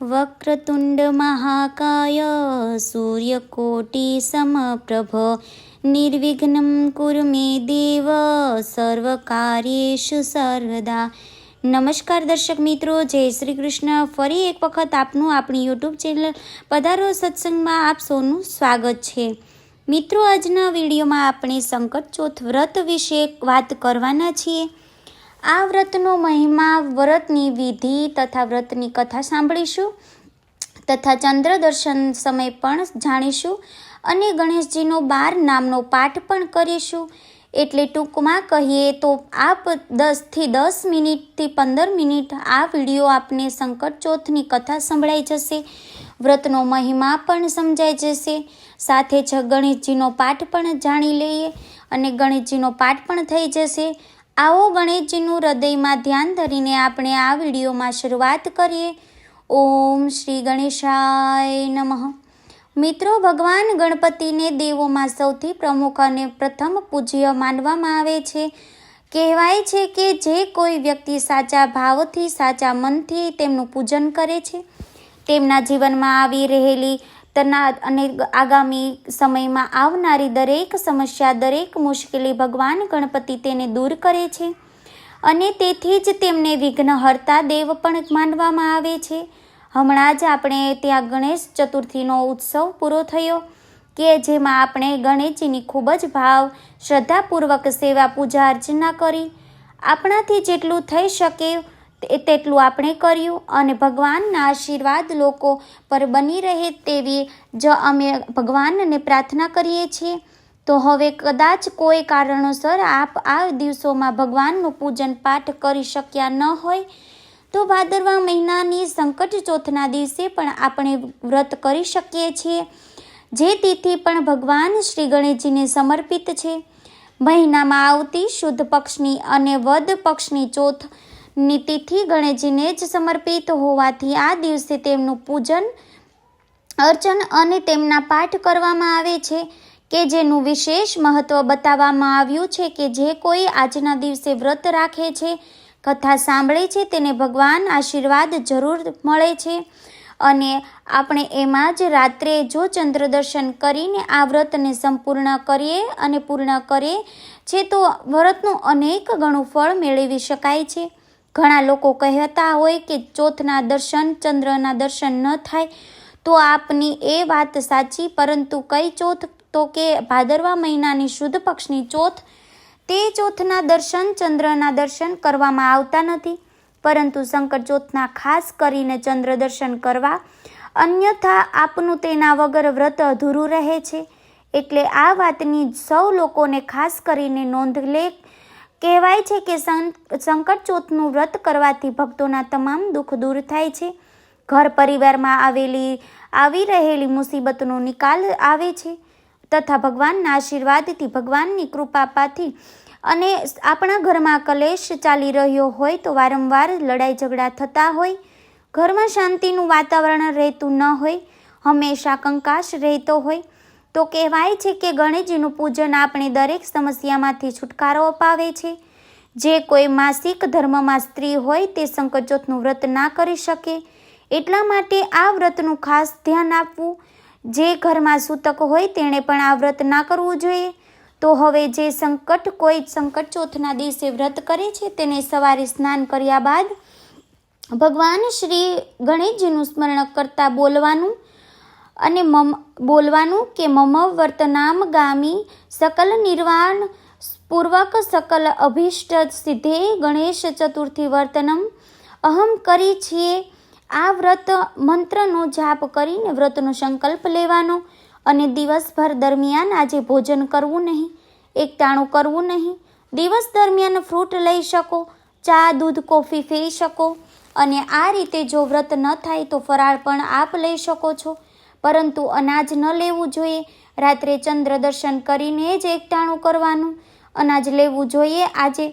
વક્રતુંડ મહાકાય સૂર્યકોટિસમપ્રભ નિર્વિઘ્नं કુરુ મે દેવ સર્વકાર્યેષુ સર્વદા નમસ્કાર દર્શક મિત્રો જય શ્રી કૃષ્ણ ફરી એક વખત આપનું આપણી યુટ્યુબ ચેનલ પધારો સત્સંગમાં આપ સૌનું સ્વાગત છે. મિત્રો, આજના વિડીયોમાં આપણે સંકટ ચોથ વ્રત વિશે વાત કરવાના છીએ. આ વ્રતનો મહિમા વ્રતની વિધિ તથા વ્રતની કથા સાંભળીશું તથા ચંદ્ર દર્શન સમય પણ જાણીશું અને ગણેશજીનો બાર નામનો પાઠ પણ કરીશું. એટલે ટૂંકમાં કહીએ તો આપ દસથી દસ મિનિટથી પંદર મિનિટ આ વીડિયો આપને સંકટ ચોથની કથા સંભળાઈ જશે. વ્રતનો મહિમા પણ સમજાઈ જશે. સાથે જ ગણેશજીનો પાઠ પણ જાણી લઈએ અને ગણેશજીનો પાઠ પણ થઈ જશે. આવો ગણેશજીનું હૃદયમાં ધ્યાન ધરીને આપણે આ વિડીયોમાં શરૂઆત કરીએ. ઓમ શ્રી ગણેશાય નમઃ. મિત્રો, ભગવાન ગણપતિને દેવોમાં સૌથી પ્રમુખ અને પ્રથમ પૂજ્ય માનવામાં આવે છે. કહેવાય છે કે જે કોઈ વ્યક્તિ સાચા ભાવથી, સાચા મનથી તેમનું પૂજન કરે છે. તેમના જીવનમાં આવી રહેલી તના અને આગામી સમયમાં આવનારી દરેક સમસ્યા, દરેક મુશ્કેલી ભગવાન ગણપતિ તેને દૂર કરે છે અને તેથી જ તેમને વિઘ્નહર્તા દેવ પણ માનવામાં આવે છે. હમણાં જ આપણે ત્યાં ગણેશ ચતુર્થીનો ઉત્સવ પૂરો થયો કે જેમાં આપણે ગણેશજીની ખૂબ જ ભાવ, શ્રદ્ધાપૂર્વક સેવા પૂજા અર્ચના કરી. આપણાથી જેટલું થઈ શકે તેટલું આપણે કર્યું અને ભગવાનના આશીર્વાદ લોકો પર બની રહે તેવી જ અમે ભગવાનને પ્રાર્થના કરીએ છીએ. તો હવે કદાચ કોઈ કારણોસર આપ આ દિવસોમાં ભગવાનનું પૂજન પાઠ કરી શક્યા ન હોય, તો ભાદરવા મહિનાની સંકટ ચોથના દિવસે પણ આપણે વ્રત કરી શકીએ છીએ. જે તિથિ પણ ભગવાન શ્રી ગણેશજીને સમર્પિત છે. મહિનામાં આવતી શુદ્ધ પક્ષની અને વદ પક્ષની ચોથની તિથિ ગણેશજીને જ સમર્પિત હોવાથી આ દિવસે તેમનું પૂજન, અર્ચન અને તેમના પાઠ કરવામાં આવે છે કે જેનું વિશેષ મહત્ત્વ બતાવવામાં આવ્યું છે કે જે કોઈ આજના દિવસે વ્રત રાખે છે, કથા સાંભળે છે, તેને ભગવાન આશીર્વાદ જરૂર મળે છે. અને આપણે એમાં જ રાત્રે જો ચંદ્ર દર્શન કરીને આ વ્રતને સંપૂર્ણ કરીએ અને પૂર્ણ કરીએ છે તો વ્રતનું અનેક ગણું ફળ મેળવી શકાય છે. ઘણા લોકો કહેતા હોય કે ચોથના દર્શન, ચંદ્રના દર્શન ન થાય તો આપની એ વાત સાચી, પરંતુ કઈ ચોથ? તો કે ભાદરવા મહિનાની શુદ્ધ પક્ષની ચોથ? તે ચોથના દર્શન, ચંદ્રના દર્શન કરવામાં આવતા નથી, પરંતુ શંકર ચોથના ખાસ કરીને ચંદ્ર દર્શન કરવા, અન્યથા આપનું તેના વગર વ્રત અધૂરું રહે છે. એટલે આ વાતની સૌ લોકોને ખાસ કરીને નોંધ લે કહેવાય છે કે સંકટ ચોથનું વ્રત કરવાથી ભક્તોના તમામ દુઃખ દૂર થાય છે. ઘર પરિવારમાં આવેલી, આવી રહેલી મુસીબતનો નિકાલ આવે છે. તથા ભગવાનના આશીર્વાદથી, ભગવાનની કૃપાપાથી અને આપણા ઘરમાં કલેશ ચાલી રહ્યો હોય તો વારંવાર લડાઈ ઝઘડા થતા હોય. ઘરમાં શાંતિનું વાતાવરણ રહેતું ન હોય. હંમેશા કંકાશ રહેતો હોય. તો કહેવાય છે કે ગણેશજીનું પૂજન આપણે દરેક સમસ્યામાંથી છુટકારો અપાવે છે. જે કોઈ માસિક ધર્મમાં સ્ત્રી હોય તે સંકટચોથનું વ્રત ના કરી શકે. એટલા માટે આ વ્રતનું ખાસ ધ્યાન આપવું. જે ઘરમાં સૂતક હોય તેણે પણ આ વ્રત ના કરવું જોઈએ. તો હવે જે સંકટ કોઈ સંકટ ચોથના દિવસે વ્રત કરે છે તેને સવારે સ્નાન કર્યા બાદ ભગવાન શ્રી ગણેશજીનું સ્મરણ કરતાં બોલવાનું અને મમ બોલવાનું કે મમ વર્તનામ ગામી સકલ નિર્વાણ પૂર્વક સકલ અભિષ્ટ સિદ્ધે ગણેશ ચતુર્થી વર્તનમ. અહમ કરી છીએ આ વ્રત મંત્રનો જાપ કરીને વ્રતનો સંકલ્પ લેવાનો અને દિવસભર દરમિયાન આજે ભોજન કરવું નહીં, એકટાણું કરવું નહીં. દિવસ દરમિયાન ફ્રૂટ લઈ શકો, ચા, દૂધ, કોફી પી શકો અને આ રીતે જો વ્રત ન થાય તો ફરાળ પણ આપ લઈ શકો છો. પરંતુ અનાજ ન લેવું જોઈએ. રાત્રે ચંદ્ર દર્શન કરીને જ એકટાણું કરવાનું. અનાજ લેવું જોઈએ આજે.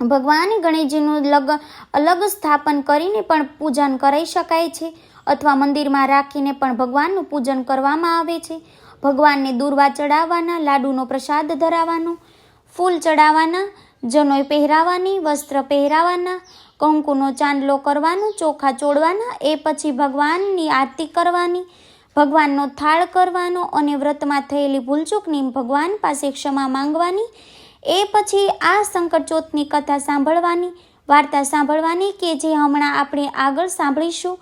ભગવાન ગણેશજીનું લગ, અલગ સ્થાપન કરીને પણ પૂજન કરાઈ શકાય છે. અથવા મંદિરમાં રાખીને પણ ભગવાનનું પૂજન કરવામાં આવે છે. ભગવાનને દૂરવા ચડાવવાના, લાડુનો પ્રસાદ ધરાવવાનો, ફૂલ ચડાવવાના, જનોય પહેરાવાની વસ્ત્ર પહેરાવાના કંકુનો ચાંદલો કરવાનો, ચોખા ચોડવાના એ પછી ભગવાનની આરતી કરવાની, ભગવાનનો થાળ કરવાનો અને વ્રતમાં થયેલી ભૂલચૂકની ભગવાન પાસે ક્ષમા માંગવાની. એ પછી આ સંકટ ચોથની કથા સાંભળવાની, વાર્તા સાંભળવાની કે જે હમણાં આપણે આગળ સાંભળીશું.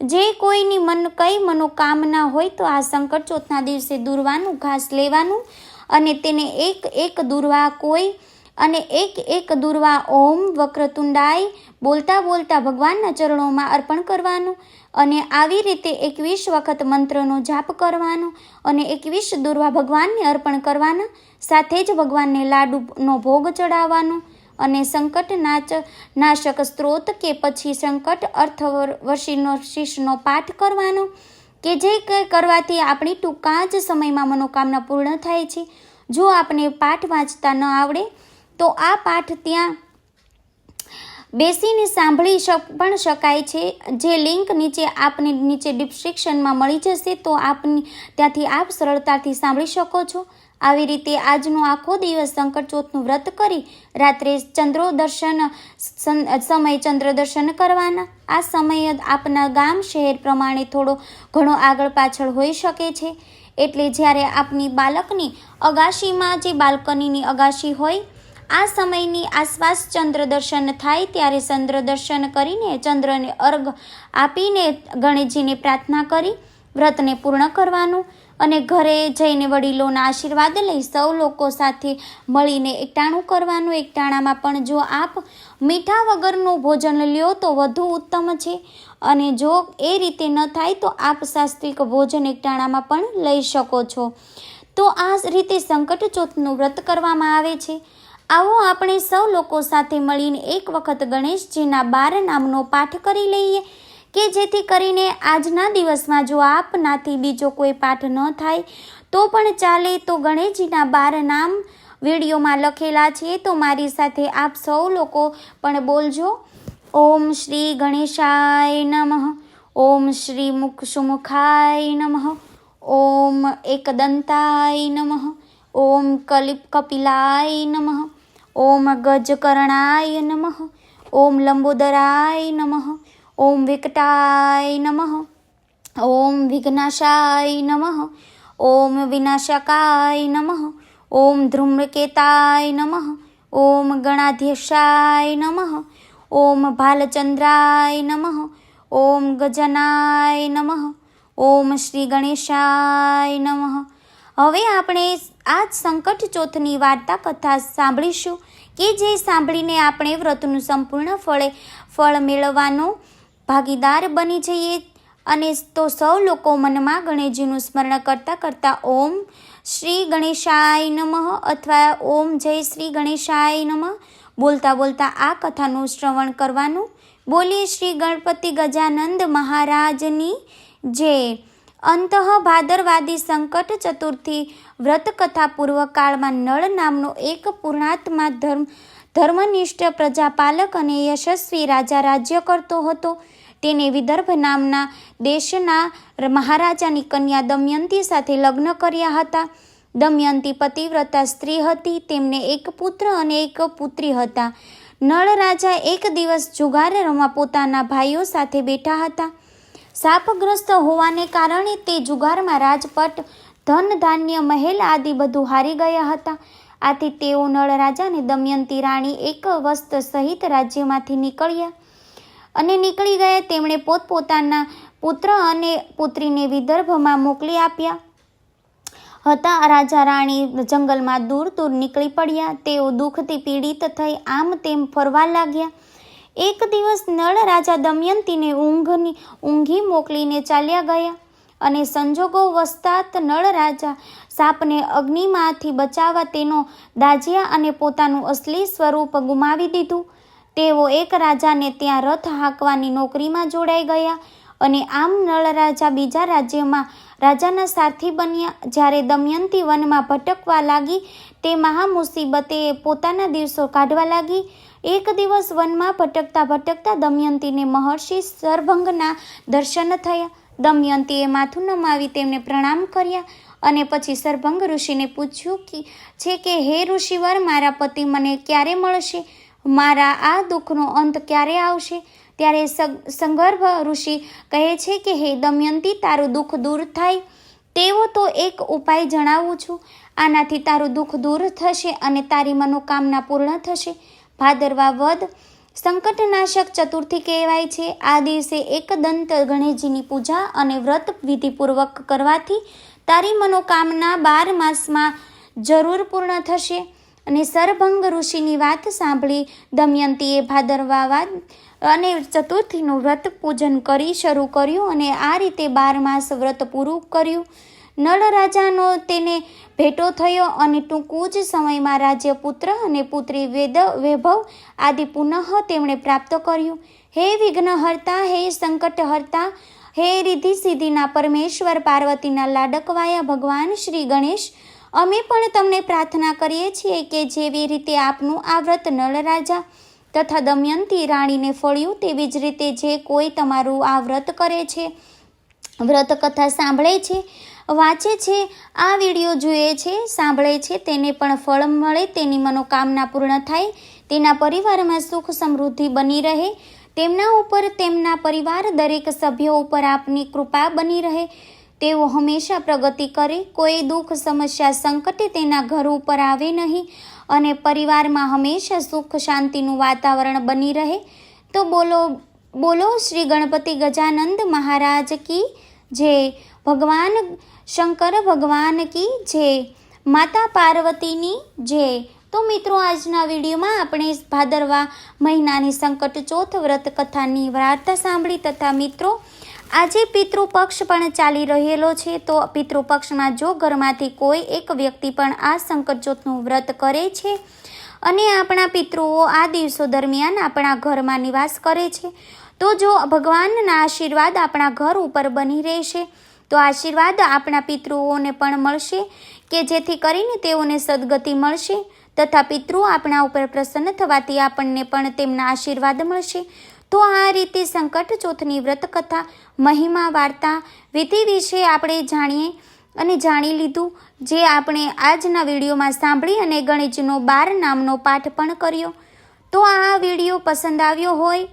જે કોઈની મન કઈ મનોકામના હોય તો આ સંકટ ચોથના દિવસે દૂરવાનું, ઘાસ લેવાનું અને તેને એક એક દૂરવા કોઈ અને એક એક દૂરવા ઓમ વક્રતુંડાય બોલતા બોલતા ભગવાનના ચરણોમાં અર્પણ કરવાનું અને આવી રીતે એકવીસ વખત મંત્રનો જાપ કરવાનો અને એકવીસ દુર્વા ભગવાનને અર્પણ કરવાના, સાથે જ ભગવાનને લાડુનો ભોગ ચડાવવાનો અને સંકટ નાચ, નાશક સ્ત્રોત કે પછી સંકટ અર્થવર્ષીનો શીશનો પાઠ કરવાનો કે જે કંઈ કરવાથી આપણી ટૂંકા જ સમયમાં મનોકામના પૂર્ણ થાય છે. જો આપણે પાઠ વાંચતા ન આવડે, તો આ પાઠ ત્યાં બેસીને સાંભળી પણ શકાય છે. જે લિંક નીચે આપને, નીચે ડિસ્ક્રિપ્શનમાં મળી જશે, તો આપની ત્યાંથી આપ સરળતાથી સાંભળી શકો છો. આવી રીતે આજનો આખો દિવસ સંકટ ચોથનું વ્રત કરી રાત્રે ચંદ્રો દર્શન સમય ચંદ્ર દર્શન કરવાના. આ સમય આપના ગામ શહેર પ્રમાણે થોડો ઘણો આગળ પાછળ હોઈ શકે છે. એટલે જ્યારે આપની બાળકની અગાશીમાં જે બાલ્કનીની અગાશી હોય આ સમયની આસપાસ ચંદ્ર દર્શન થાય ત્યારે ચંદ્ર દર્શન કરીને ચંદ્રને અર્ઘ આપીને ગણેશજીને પ્રાર્થના કરી, વ્રતને પૂર્ણ કરવાનું અને ઘરે જઈને વડીલોના આશીર્વાદ લઈ સૌ લોકો સાથે મળીને એકટાણું કરવાનું. એકટાણામાં પણ જો આપ મીઠા વગરનું ભોજન લ્યો તો વધુ ઉત્તમ છે અને જો એ રીતે ન થાય તો આપ શાસ્ત્રિક ભોજન એકટાણામાં પણ લઈ શકો છો. તો આ રીતે સંકટ ચોથનું વ્રત કરવામાં આવે છે. આવો આપણે સૌ લોકો સાથે મળીને એક વખત ગણેશજીના બાર નામનો પાઠ કરી લઈએ કે જેથી કરીને આજના દિવસમાં જો આપનાથી બીજો કોઈ પાઠ ન થાય, તો પણ ચાલે તો ગણેશજીના બાર નામ વિડીયોમાં લખેલા છે. તો મારી સાથે આપ સૌ લોકો પણ બોલજો. ઓમ શ્રી ગણેશાય નમઃ. ઓમ શ્રી મુખ સુમુખાય નમઃ. ઓમ એકદંતાય નમઃ. ઓમ કલિપ કપિલાય નમઃ. ઓમ ગજકર્ણાય નમઃ. ઓમ લંબોદરાય નમઃ. ઓમ વિકટાય નમઃ. ઓમ વિઘ્નાશાય નમઃ. ઓમ વિનાશકાય નમઃ. ઓમ ધ્રુમ્રકેતાય નમઃ. ઓમ ગણાધ્યક્ષાય નમઃ. ઓમ ભાલચંદ્રાય નમઃ. ઓમ ગજનાય નમઃ. ઓમ શ્રી ગણેશાય નમઃ. હવે આપણે આ જ સંકટ ચોથની વાર્તા કથા સાંભળીશું કે જે સાંભળીને આપણે વ્રતનું સંપૂર્ણ ફળે, ફળ મેળવવાનો ભાગીદાર બની જઈએ અને તો સૌ લોકો મનમાં ગણેશજીનું સ્મરણ કરતાં કરતાં ઓમ શ્રી ગણેશાય નમઃ અથવા ઓમ જય શ્રી ગણેશાય નમઃ બોલતા બોલતા આ કથાનું શ્રવણ કરવાનું. બોલીએ શ્રી ગણપતિ ગજાનંદ મહારાજની જે અંતઃ ભાદરવાદી સંકટ ચતુર્થી વ્રતકથા પૂર્વકાળમાં નળ નામનો એક પૂર્ણાત્મા ધર્મ, ધર્મનિષ્ઠ પ્રજાપાલક અને યશસ્વી રાજા રાજ્ય કરતો હતો. તેને વિદર્ભ નામના દેશના મહારાજાની કન્યા દમયંતી સાથે લગ્ન કર્યા હતા. દમયંતી પતિવ્રતા સ્ત્રી હતી, તેમને એક પુત્ર અને એક પુત્રી હતા. નળ રાજા એક દિવસ જુગાર રમવા પોતાના ભાઈઓ સાથે બેઠા હતા. શાપગ્રસ્ત હોવાને કારણે તે જુગારમાં રાજપટ ધન ધાન્ય મહેલ આદિ બધું હારી ગયા હતા. આથી તેઓ નળ રાજાને દમયંતી રાણી એક વસ્ત સહિત રાજ્યમાંથી નીકળ્યા. અને નીકળી ગયા તેમણે પોતપોતાના પુત્ર અને પુત્રીને વિદર્ભમાં મોકલી આપ્યા. હતા રાજા રાણી જંગલમાં દૂર દૂર નીકળી પડ્યા. તેઓ દુઃખથી પીડિત થઈ આમ તેમ ફરવા લાગ્યા. એક દિવસ નળ રાજા દમયંતીને ઊંઘની, ઊંઘી મોકલીને ચાલ્યા ગયા અને સંજોગો વસ્તાત નળ રાજા સાપને અગ્નિમાંથી બચાવવા તેનો દાજ્યા અને પોતાનું અસલી સ્વરૂપ ગુમાવી દીધું. તેઓ એક રાજાને ત્યાં રથ હાંકવાની નોકરીમાં જોડાઈ ગયા અને આમ નળ રાજા બીજા રાજ્યમાં રાજાના સારથી બન્યા. જ્યારે દમયંતી વનમાં ભટકવા લાગી, તે મહામુસીબતે પોતાના દિવસો કાઢવા લાગી. એક દિવસ વનમાં ભટકતા ભટકતા દમયંતીને મહર્ષિ સરભંગના દર્શન થયા. દમયંતીએ માથું નમાવી તેમને પ્રણામ કર્યા અને પછી સરભંગ ઋષિને પૂછ્યું કે, છે કે, હે ઋષિવર, મારા પતિ મને ક્યારે મળશે? મારા આ દુઃખનો અંત ક્યારે આવશે? ત્યારે સગ- સંગર્ભ ઋષિ કહે છે કે, હે દમયંતી, તારું દુઃખ દૂર થાય. તેવો તો એક ઉપાય જણાવું છું. આનાથી તારું દુઃખ દૂર થશે અને તારી મનોકામના પૂર્ણ થશે. ભાદરવા વધ સંકટનાશક ચતુર્થી કહેવાય છે. આ દિવસે એકદંત ગણેશજીની પૂજા અને વ્રત વિધિપૂર્વક કરવાથી તારી મનોકામના બાર માસમાં જરૂર પૂર્ણ થશે. અને સરભંગ ઋષિની વાત સાંભળી દમયંતીએ ભાદરવા વાદ અને ચતુર્થીનું વ્રત પૂજન કરી શરૂ કર્યું અને આ રીતે બાર માસ વ્રત પૂરું કર્યું. નળ રાજાનો તેને ભેટો થયો અને ટૂંકું જ સમયમાં રાજ્ય પુત્ર અને પુત્રી વેદ વૈભવ આદિ પુનઃ તેમણે પ્રાપ્ત કર્યું. હે વિઘ્નહર્તા હે સંકટહર્તા હે રિધિ સિદ્ધિના પરમેશ્વર, પાર્વતીના લાડકવાયા ભગવાન શ્રી ગણેશ, અમે પણ તમને પ્રાર્થના કરીએ છીએ કે જેવી રીતે આપનું આ વ્રત નળરાજા તથા દમયંતી રાણીને ફળ્યું, તેવી જ રીતે જે કોઈ તમારું આ વ્રત કરે છે વ્રત કથા સાંભળે છે વાંચે છે, આ વીડિયો જુએ છે, સાંભળે છે, તેને પણ ફળ મળે, તેની મનોકામના પૂર્ણ થાય, તેના પરિવારમાં સુખ સમૃદ્ધિ બની રહે, તેમના ઉપર તેમના પરિવાર, દરેક સભ્યો ઉપર આપની કૃપા બની રહે, તેઓ હંમેશા પ્રગતિ કરે, કોઈ દુઃખ, સમસ્યા, સંકટે તેના ઘર ઉપર આવે નહીં, અને પરિવારમાં હંમેશા સુખ શાંતિનું વાતાવરણ બની રહે, તો બોલો બોલો શ્રી ગણપતિ ગજાનંદ મહારાજ કી જે ભગવાન શંકર ભગવાન કી જય. માતા પાર્વતીની જય. તો મિત્રો, આજના વિડીયોમાં આપણે ભાદરવા મહિનાની સંકટ ચોથ વ્રત કથાની વાર્તા સાંભળી તથા મિત્રો, આજે પિતૃપક્ષ પણ ચાલી રહેલો છે. તો પિતૃપક્ષમાં જો ઘરમાંથી કોઈ એક વ્યક્તિ પણ આ સંકટ ચોથનું વ્રત કરે છે અને આપણા પિતૃઓ આ દિવસો દરમિયાન આપણા ઘરમાં નિવાસ કરે છે, તો જો ભગવાનના આશીર્વાદ આપણા ઘર ઉપર બની રહેશે તો આશીર્વાદ આપણા પિતૃઓને પણ મળશે કે જેથી કરીને તેઓને સદગતિ મળશે તથા પિતૃ આપણા ઉપર પ્રસન્ન થવાથી આપણને પણ તેમના આશીર્વાદ મળશે. તો આ રીતે સંકટ ચોથની વ્રત કથા મહિમા વાર્તા, વિધિ વિશે આપણે જાણીએ અને જાણી લીધું, જે આપણે આજના વિડીયોમાં સાંભળી અને ગણેશનો બાર નામનો પાઠ પણ કર્યો. તો આ વીડિયો પસંદ આવ્યો હોય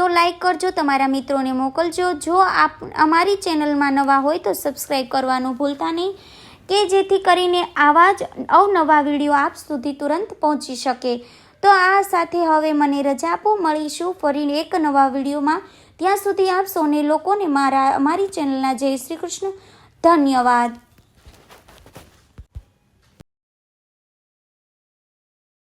તો લાઈક કરજો, તમારા મિત્રોને મોકલજો. જો આપ અમારી ચેનલમાં નવા હોય તો સબસ્ક્રાઈબ કરવાનું ભૂલતા નહીં, કે જેથી કરીને આવા જ અવનવા વીડિયો આપ સુધી તુરંત પહોંચી શકે. તો આ સાથે હવે મને રજા આપો. મળીશું ફરી એક નવા વિડીયોમાં. ત્યાં સુધી આપ સૌને લોકોને મારા, અમારી ચેનલના જય શ્રી કૃષ્ણ. ધન્યવાદ.